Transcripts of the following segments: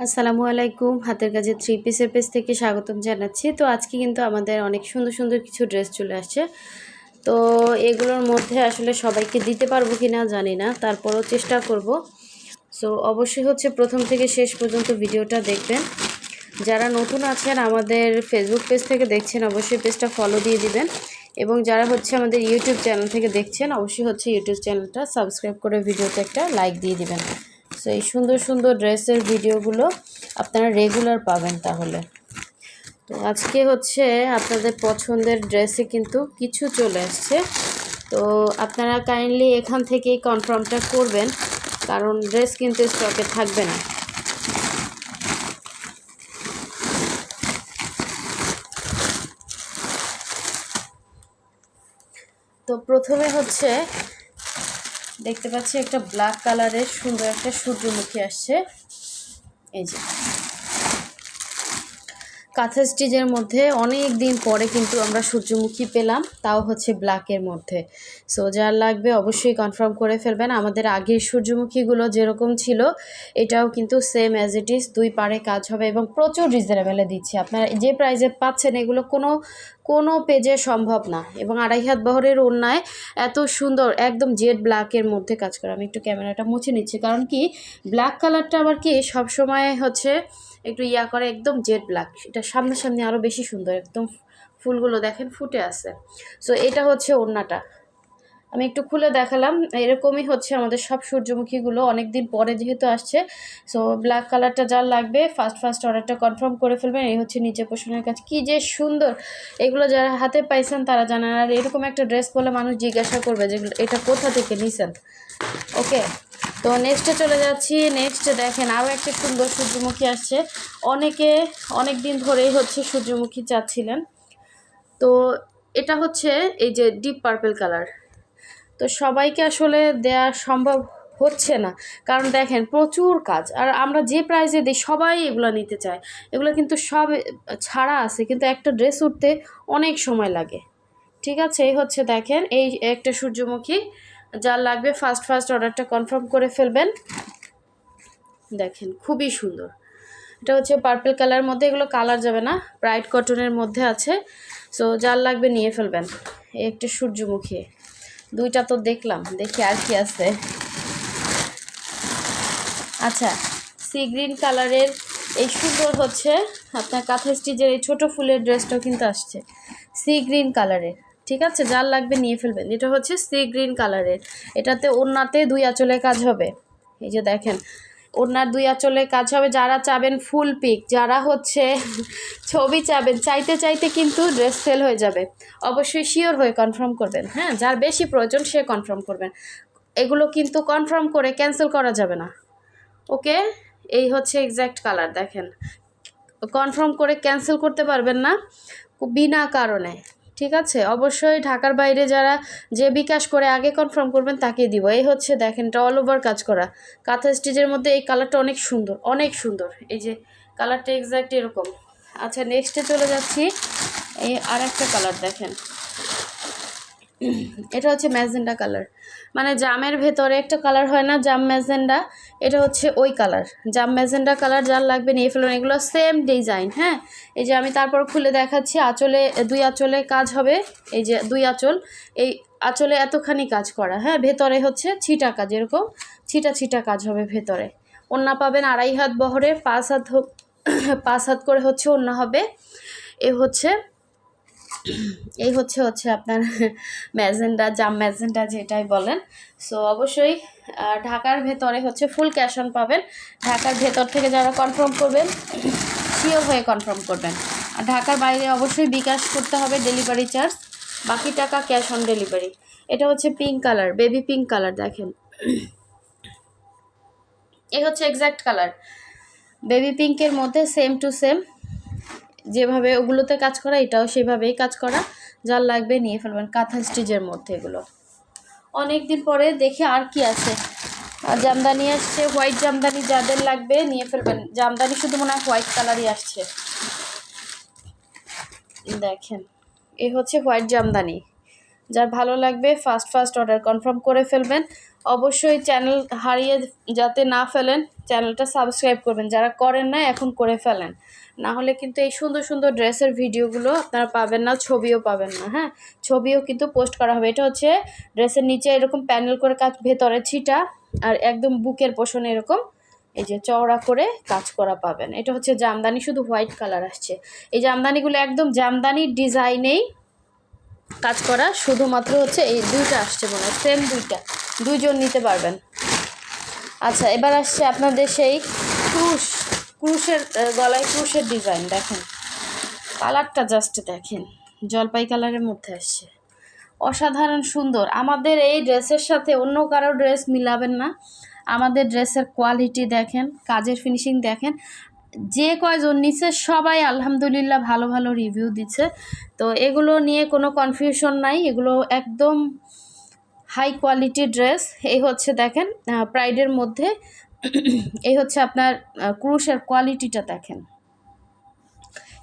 আসসালামু আলাইকুম। হাতের কাজে থ্রি পিসের পেজ থেকে স্বাগতম জানাচ্ছি। তো আজকে কিন্তু আমাদের অনেক সুন্দর সুন্দর কিছু ড্রেস চলে আসছে। তো এগুলোর মধ্যে আসলে সবাইকে দিতে পারব কি না জানি না। তারপরও চেষ্টা করব। সো অবশ্যই হচ্ছে প্রথম থেকে শেষ পর্যন্ত ভিডিওটা দেখবেন। যারা নতুন আছেন, আমাদের ফেসবুক পেজ থেকে দেখছেন, অবশ্যই পেজটা ফলো দিয়ে দিবেন। এবং যারা হচ্ছে আমাদের ইউটিউব চ্যানেল থেকে দেখছেন, অবশ্যই হচ্ছে ইউটিউব চ্যানেলটা সাবস্ক্রাইব করে ভিডিওতে একটা লাইক দিয়ে দিবেন। সো এই সুন্দর সুন্দর ড্রেসের ভিডিওগুলো আপনারা রেগুলার পাবেন তাহলে। তো আজকে হচ্ছে আপনাদের পছন্দের ড্রেসে কিন্তু কিছু চলে আসছে তো আপনারা কাইন্ডলি এখান থেকেই কনফার্মটা করবেন, কারণ ড্রেস কিন্তু স্টকে থাকবে না। তো প্রথমে হচ্ছে দেখতে পাচ্ছি একটা ব্ল্যাক কালারের সুন্দর একটা সূর্যমুখী আসছে। এই যে। কাঁথা স্টিচের মধ্যে অনেক দিন পরে কিন্তু আমরা সূর্যমুখী পেলাম, তাও হচ্ছে ব্ল্যাকের মধ্যে। সো যার লাগবে অবশ্যই কনফার্ম করে ফেলবেন। আমাদের আগের সূর্যমুখীগুলো যেরকম ছিল, এটাও কিন্তু সেম অ্যাজ ইট ইজ দুই পারে কাজ হবে এবং প্রচুর রিজনেবেলে দিচ্ছে। আপনারা যে প্রাইজে পাচ্ছেন এগুলো কোনো কোনো পেজে সম্ভব না। এবং আড়াই হাত বহরের অন্যায় এত সুন্দর, একদম জেড ব্ল্যাকের মধ্যে কাজ করে। আমি একটু ক্যামেরাটা মুছে নিচ্ছি, কারণ কি ব্ল্যাক কালারটা আবার কি, সবসময় হচ্ছে একটু ইয়া করে, একদম জেড ব্ল্যাক এটা সামনাসামনি আরও বেশি সুন্দর, একদম ফুলগুলো দেখেন ফুটে আছে। সো এটা হচ্ছে ওড়নাটা। আমি একটু খুলে দেখালাম। এরকমই হচ্ছে আমাদের সব সূর্যমুখীগুলো অনেক দিন পরে যেহেতু আসছে। সো ব্ল্যাক কালারটা যার লাগবে ফার্স্ট ফার্স্ট অর্ডারটা কনফার্ম করে ফেলবেন। এই হচ্ছে নিচে পোষণের কাজ। কী যে সুন্দর! এগুলো যারা হাতে পাইছেন তারা জানেন। আর এরকম একটা ড্রেস পরলে মানুষ জিজ্ঞাসা করবে যে, এটা কোথা থেকে নিছেন? ওকে তো নেক্সটে চলে যাচ্ছি। নেক্সটে দেখেন আরও একটা সুন্দর সূর্যমুখী আসছে। অনেকে অনেক দিন ধরেই হচ্ছে সূর্যমুখী চাচ্ছিলেন। তো এটা হচ্ছে এই যে ডিপ পার্পেল কালার তো সবাইকে আসলে দেয়া সম্ভব হচ্ছে না। কারণ দেখেন, প্রচুর কাজ। আর আমরা যে প্রাইজে দিই, সবাই এগুলো নিতে চায়। এগুলো কিন্তু সব ছাড়া আছে, কিন্তু একটা ড্রেস উঠতে অনেক সময় লাগে। ঠিক আছে? এই হচ্ছে দেখেন, এই একটা সূর্যমুখী, যার লাগবে ফার্স্ট ফার্স্ট অর্ডারটা কনফার্ম করে ফেলবেন। দেখেন, খুবই সুন্দর। এটা হচ্ছে পার্পল কালার মধ্যে, এগুলো কালার যাবে না ব্রাইট কটনের মধ্যে আছে। সো যার লাগবে নিয়ে ফেলবেন। এই একটা সূর্যমুখী। দুইটা তো দেখলাম, দেখি আর কি আছে। আচ্ছা সি গ্রিন কালারের এই সুন্দর হচ্ছে আপনার কাঁথা স্টিচের এই ছোটো ফুলের ড্রেসটাও কিন্তু আসছে সি গ্রিন কালারের ঠিক আছে, যার লাগবে নিয়ে ফেলবেন। এটা হচ্ছে সি গ্রিন কালারের এটাতে ওনাতে দুই আঁচলের কাজ হবে। এই যে দেখেন ওড়নার দুই আঁচলে কাজ হবে। যারা চাবেন ফুল পিক, যারা হচ্ছে ছবি চাবেন, চাইতে চাইতে কিন্তু ড্রেস সেল হয়ে যাবে। অবশ্যই শিওর হয়ে কনফার্ম করবেন। হ্যাঁ যার বেশি প্রয়োজন সে কনফার্ম করবেন। এগুলো কিন্তু কনফার্ম করে ক্যান্সেল করা যাবে না। ওকে? এই হচ্ছে এক্স্যাক্ট কালার দেখেন। কনফার্ম করে ক্যান্সেল করতে পারবেন না, বিনা কারণে। ঠিক আছে? অবশ্যই ঢাকার বাইরে যারা যে বিকাশ করে আগে কনফার্ম করবেন তাকে দিব। এই হচ্ছে দেখেন, এটা অল ওভার কাজ করা। কাঁথা স্টিচের মধ্যে এই কালারটা অনেক সুন্দর অনেক সুন্দর। এই যে কালারটা এক্স্যাক্ট এরকম। আচ্ছা নেক্সটে চলে যাচ্ছি। এই আর একটা কালার দেখেন। এটা হচ্ছে ম্যাজেন্ডা কালার। মানে জামের ভেতরে একটা কালার হয় না, জাম ম্যাজেন্ডা। এটা হচ্ছে ওই কালার। জাম ম্যাজেন্ডা কালার যার লাগবে নিয়ে ফেলুন। এগুলো সেম ডিজাইন হ্যাঁ? এই যে আমি তারপর খুলে দেখাচ্ছি, আঁচলে, দুই আঁচলে কাজ হবে। এই যে দুই আঁচল। এই আঁচলে এতখানি কাজ করা হ্যাঁ? ভেতরে হচ্ছে ছিটা কাজ, এরকম ছিটা ছিটা কাজ হবে ভেতরে। ওন্না পাবেন আড়াই হাত বহরে, পাঁচ হাত পাঁচ হাত করে হচ্ছে ওন্না হবে। এ হচ্ছে এই হচ্ছে হচ্ছে আপনার ম্যাজেন্ডা, জাম ম্যাজেন্ডা যেটাই বলেন। সো অবশ্যই ঢাকার ভেতরে হচ্ছে ফুল ক্যাশ অন পাবেন। ঢাকার ভেতর থেকে যারা কনফার্ম করবেন শিওর হয়ে কনফার্ম করবেন। আর ঢাকার বাইরে অবশ্যই বিকাশ করতে হবে ডেলিভারি চার্জ বাকি টাকা ক্যাশ অন ডেলিভারি এটা হচ্ছে pink colour baby pink colour দেখেন। এই হচ্ছে এক্স্যাক্ট কালার বেবি পিঙ্কের মধ্যে সেম টু সেম যেভাবে ওগুলোতে কাজ করা, এটাও সেভাবেই কাজ করা। যার লাগবে নিয়ে ফেলবেন কাঁথা স্টিচের মধ্যে এগুলো। অনেক দিন পরে দেখি আর কি আছে। জামদানি আসছে, হোয়াইট জামদানি যাদের লাগবে নিয়ে ফেলবেন। জামদানি শুধু মনে হয় হোয়াইট কালারই আসছে। দেখেন, এ হচ্ছে হোয়াইট জামদানি। যার ভালো লাগবে ফার্স্ট ফার্স্ট অর্ডার কনফার্ম করে ফেলবেন। অবশ্যই চ্যানেল হারিয়ে যাতে না ফেলেন, চ্যানেলটা সাবস্ক্রাইব করবেন। যারা করেন না, এখন করে ফেলেন। না হলে কিন্তু এই সুন্দর সুন্দর ড্রেসের ভিডিওগুলো আপনারা পাবেন না, ছবিও পাবেন না হ্যাঁ? ছবিও কিন্তু পোস্ট করা হবে। এটা হচ্ছে ড্রেসের নিচে এরকম প্যানেল করে কাজ, ভেতরে ছিটা আর একদম বুকের পোষণে এরকম এই যে চওড়া করে কাজ করা পাবেন। এটা হচ্ছে জামদানি, শুধু হোয়াইট কালার আসছে। এই জামদানিগুলো একদম জামদানির ডিজাইনেই কাজ করা, শুধুমাত্র হচ্ছে এই দুইটা আসছে মনে হয়, সেম দুইটা। দুইজন নিতে পারবেন। আচ্ছা এবার আসছে আপনাদের সেই ক্রুশ ক্রুশের গলায় ক্রুশের ডিজাইন দেখেন। কালারটা জাস্ট দেখেন, জলপাই কালারের মধ্যে আসছে। অসাধারণ সুন্দর। আমাদের এই ড্রেসের সাথে অন্য কারও ড্রেস মিলাবেন না। আমাদের ড্রেসের কোয়ালিটি দেখেন, কাজের ফিনিশিং দেখেন। যে কয়জন নিচ্ছে সবাই আলহামদুলিল্লাহ ভালো ভালো রিভিউ দিচ্ছে। তো এগুলো নিয়ে কোনো কনফিউশন নাই। এগুলো একদম হাই কোয়ালিটি ড্রেস এই হচ্ছে দেখেন প্রাইডের মধ্যে এই হচ্ছে আপনার ক্রুশের কোয়ালিটিটা দেখেন।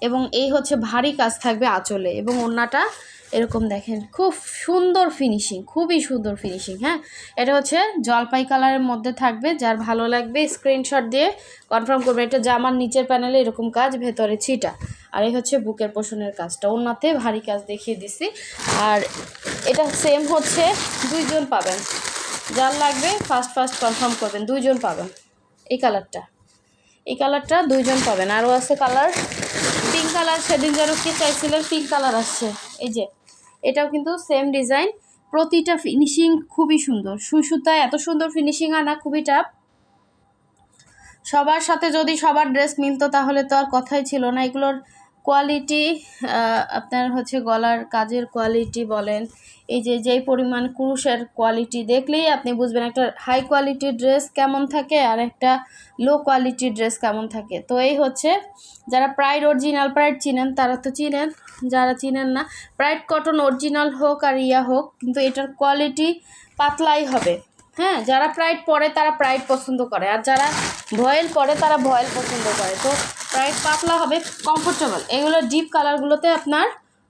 এবং এই হচ্ছে ভারী কাজ থাকবে আঁচলে। এবং ওড়নাটা এরকম দেখেন, খুব সুন্দর ফিনিশিং খুবই সুন্দর ফিনিশিং হ্যাঁ? এটা হচ্ছে জলপাই কালারের মধ্যে থাকবে, যার ভালো লাগবে স্ক্রিনশট দিয়ে কনফার্ম করবে। এটা জামার নিচের প্যানেলে এরকম কাজ, ভেতরে ছিটা। আর এই হচ্ছে বুকের পোষণের কাজটা ওনাতে ভারী কাজ দেখিয়ে দিছি। আর এটা সেম হচ্ছে দুইজন পাবেন। যার লাগবে ফার্স্ট ফার্স্ট কনফার্ম করবেন, দুইজন পাবেন। এই কালারটা এই কালারটা দুইজন পাবেন। আরও আছে কালার পিঙ্ক কালার সেদিন যেন কি চাইছিলেন পিঙ্ক কালার আসছে। এই যে, এটাও কিন্তু সেম ডিজাইন প্রতিটা ফিনিশিং খুবই সুন্দর। সুই সুতায় এত সুন্দর ফিনিশিং আনা খুবই টাফ সবার সাথে যদি সবার ড্রেস মিলতো তাহলে তো আর কথাই ছিল না। এগুলোর কোয়ালিটি আপনার হচ্ছে গলার কাজের কোয়ালিটি বলেন, এই যে যেই পরিমাণ কুরুষের কোয়ালিটি দেখলেই আপনি বুঝবেন একটা হাই কোয়ালিটির ড্রেস কেমন থাকে আর একটা লো কোয়ালিটির ড্রেস কেমন থাকে। তো এই হচ্ছে যারা প্রাইড অরিজিনাল প্রাইড চিনেন তারা তো চিনেন, যারা চিনেন না প্রাইড কটন অরিজিনাল হোক আর ইয়া হোক, কিন্তু এটার কোয়ালিটি পাতলাই হবে। হ্যাঁ যারা প্রাইড পরে তারা প্রাইড পছন্দ করে, আর যারা ভয়েল পরে তারা ভয়েল পছন্দ করে। তো প্রাইড পাতলা হবে কমফোর্টেবল এগুলো ডিপ কালারগুলোতে আপনার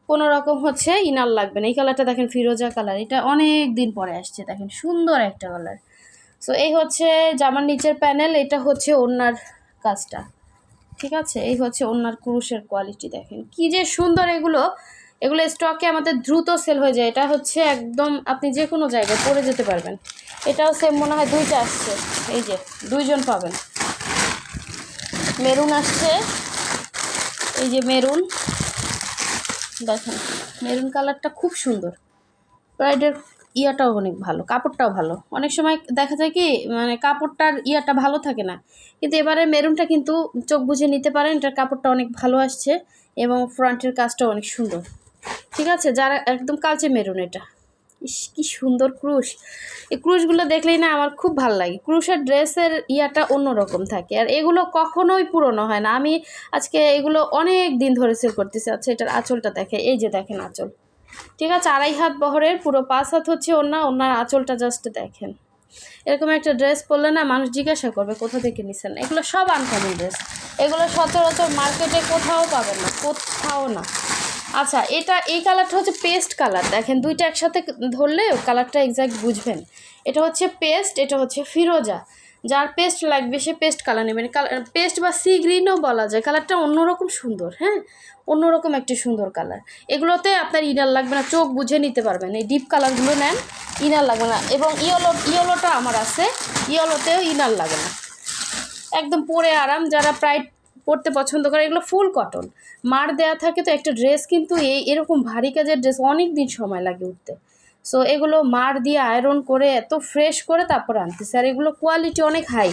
কোনো রকম হচ্ছে ইনার লাগবে না। এই কালারটা দেখেন ফিরোজা কালার এটা অনেক দিন পরে আসছে, দেখেন সুন্দর একটা কালার সো এই হচ্ছে জামার নিচের প্যানেল এটা হচ্ছে ওনার কাজটা। ঠিক আছে? এই হচ্ছে ওনার কুরুশের কোয়ালিটি দেখেন। কি যে সুন্দর এগুলো। এগুলো স্টকে আমাদের দ্রুত সেল হয়ে যায়। এটা হচ্ছে একদম আপনি যে কোনো জায়গায় পরে যেতে পারবেন। এটাও সেম মনে হয় দুইটা আসছে। এই যে, দুইজন পাবেন। মেরুন আসছে। এই যে মেরুন। দেখেন, মেরুন কালারটা খুব সুন্দর। ব্রাইডের ইয়াটাও অনেক ভালো, কাপড়টাও ভালো। অনেক সময় দেখা যায় কি মানে কাপড়টার ইয়াটা ভালো থাকে না। কিন্তু এবারে মেরুনটা কিন্তু চোখ বুঝে নিতে পারেন, এটার কাপড়টা অনেক ভালো আসছে এবং ফ্রন্টের কাজটাও অনেক সুন্দর। ঠিক আছে? যারা একদম কালচে মেরুন এটা। ইস, কি সুন্দর ক্রুশ। এই ক্রুশগুলো দেখলেই না আমার খুব ভালো লাগে। ক্রুশের ড্রেসের ইয়াটা অন্যরকম থাকে। আর এগুলো কখনোই পুরনো হয় না। আমি আজকে এগুলো অনেক দিন ধরে সেল করতেছি। আচ্ছা এটার আঁচলটা দেখে। এই যে দেখেন আঁচল। ঠিক আছে, আড়াই হাত বহরের, পুরো পাঁচ হাত হচ্ছে ওনা ওনার আঁচলটা জাস্ট দেখেন। এরকম একটা ড্রেস পরলে না মানুষ জিজ্ঞাসা করবে, কোথা থেকে নিছেন? এগুলো সব আনকমন ড্রেস এগুলো সচরাচর মার্কেটে কোথাও পাবেন না, কোথাও না। আচ্ছা এটা, এই কালারটা হচ্ছে পেস্ট কালার। দেখেন, দুইটা একসাথে ধরলে কালারটা এক্স্যাক্ট বুঝবেন। এটা হচ্ছে পেস্ট এটা হচ্ছে ফিরোজা। যার পেস্ট লাগবে, সে পেস্ট কালার নেবেন কালার পেস্ট বা সি গ্রিনও বলা যায়। কালারটা অন্যরকম সুন্দর হ্যাঁ? অন্যরকম একটি সুন্দর কালার। এগুলোতে আপনার ইনার লাগবে না, চোখ বুঝে নিতে পারবেন। এই ডিপ কালারগুলো নেন ইনার লাগবে না। এবং ইয়েলো ইয়েলোটা আমার আছে ইয়েলোতেও ইনার লাগে না। একদম পরে আরাম, যারা প্রায় পরতে পছন্দ করে, এগুলো ফুল কটন। মার দেয়া থাকে তো একটা ড্রেস কিন্তু এই এরকম ভারী কাজের ড্রেস অনেক দিন সময় লাগে উঠতে। সো এগুলো মার দিয়ে আয়রন করে এত ফ্রেশ করে তারপর আনতেছে আর এগুলো কোয়ালিটি অনেক হাই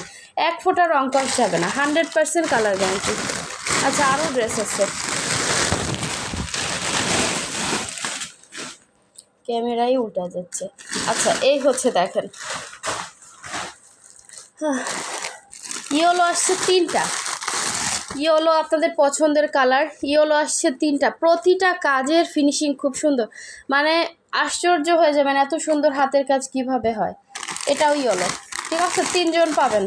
এক ফোঁটা রং করা যাবে না হান্ড্রেড পার্সেন্ট কালার গ্যারান্টি আচ্ছা আরও ড্রেস আছে। ক্যামেরাই উল্টা যাচ্ছে। আচ্ছা এই হচ্ছে দেখেন। ইয়েলো আসছে তিনটা। ইয়েলো আপনাদের পছন্দের কালার, ইয়েলো আসছে তিনটা। প্রতিটা কাজের ফিনিশিং খুব সুন্দর। মানে আশ্চর্য হয়ে যাবেন এত সুন্দর হাতের কাজ কীভাবে হয়। এটাও ইয়েলো। ঠিক আছে, তিনজন পাবেন।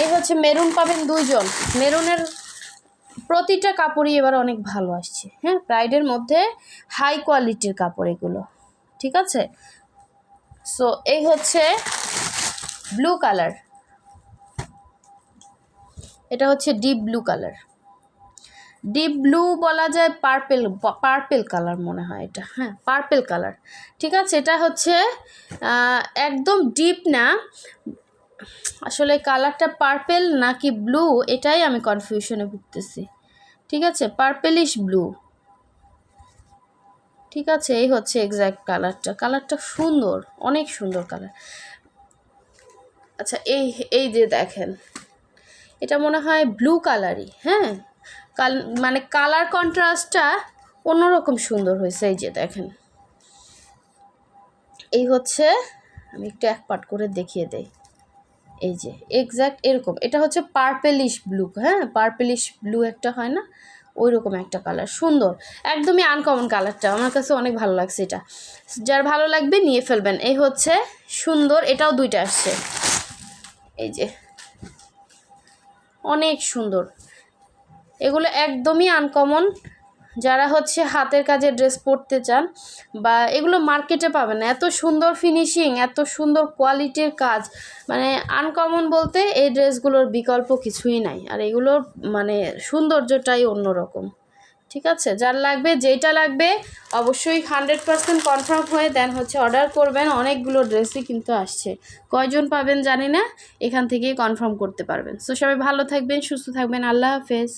এই হচ্ছে মেরুন পাবেন দুইজন। মেরুনের প্রতিটা কাপড়ই এবার অনেক ভালো আসছে। হ্যাঁ প্রাইডের মধ্যে হাই কোয়ালিটির কাপড় এগুলো। ঠিক আছে? সো এই হচ্ছে ব্লু কালার এটা হচ্ছে deep blue colour deep blue বলা যায় পার্পেল পার্পেল কালার মনে হয় এটা। হ্যাঁ পার্পেল কালার ঠিক আছে, এটা হচ্ছে একদম ডিপ না। আসলে কালারটা পার্পেল নাকি ব্লু এটাই আমি কনফিউশনে ভুগতেছি। ঠিক আছে পার্পেলিশ ব্লু ঠিক আছে, এই হচ্ছে এক্স্যাক্ট কালারটা কালারটা সুন্দর, অনেক সুন্দর কালার আচ্ছা এই এই যে দেখেন। এটা মনে হয় ব্লু কালারই হ্যাঁ? কাল মানে কালার কন্ট্রাস্টটা অন্যরকম সুন্দর হয়েছে, এই যে দেখেন। এই হচ্ছে, আমি একটু এক পাট করে দেখিয়ে দেই। এই যে এক্স্যাক্ট এরকম। এটা হচ্ছে পার্পেলিশ ব্লু হ্যাঁ? পার্পেলিশ ব্লু একটা হয় না? ওই রকম একটা কালার সুন্দর। একদমই আনকমন কালারটা আমার কাছে অনেক ভালো লাগছে এটা। যার ভালো লাগবে নিয়ে ফেলবেন। এই হচ্ছে সুন্দর, এটাও দুইটা আসছে। এই যে অনেক সুন্দর। এগুলো একদমই আনকমন যারা হচ্ছে হাতের কাজের ড্রেস পরতে চান বা এগুলো মার্কেটে পাবেন না। এত সুন্দর ফিনিশিং এত সুন্দর কোয়ালিটির কাজ। মানে আনকমন বলতে এই ড্রেসগুলোর বিকল্প কিছুই নাই। আর এগুলোর মানে সৌন্দর্যটাই অন্যরকম। ঠিক আছে? যার লাগবে যেটা লাগবে, অবশ্যই হান্ড্রেড পারসেন্ট কনফার্ম হয়ে দেন হচ্ছে অর্ডার করবেন। অনেকগুলো ড্রেসই কিন্তু আসছে। কয়জন পাবেন জানি না, এখান থেকেই কনফার্ম করতে পারবেন। সো সবাই ভালো থাকবেন, সুস্থ থাকবেন। আল্লাহ হাফেজ।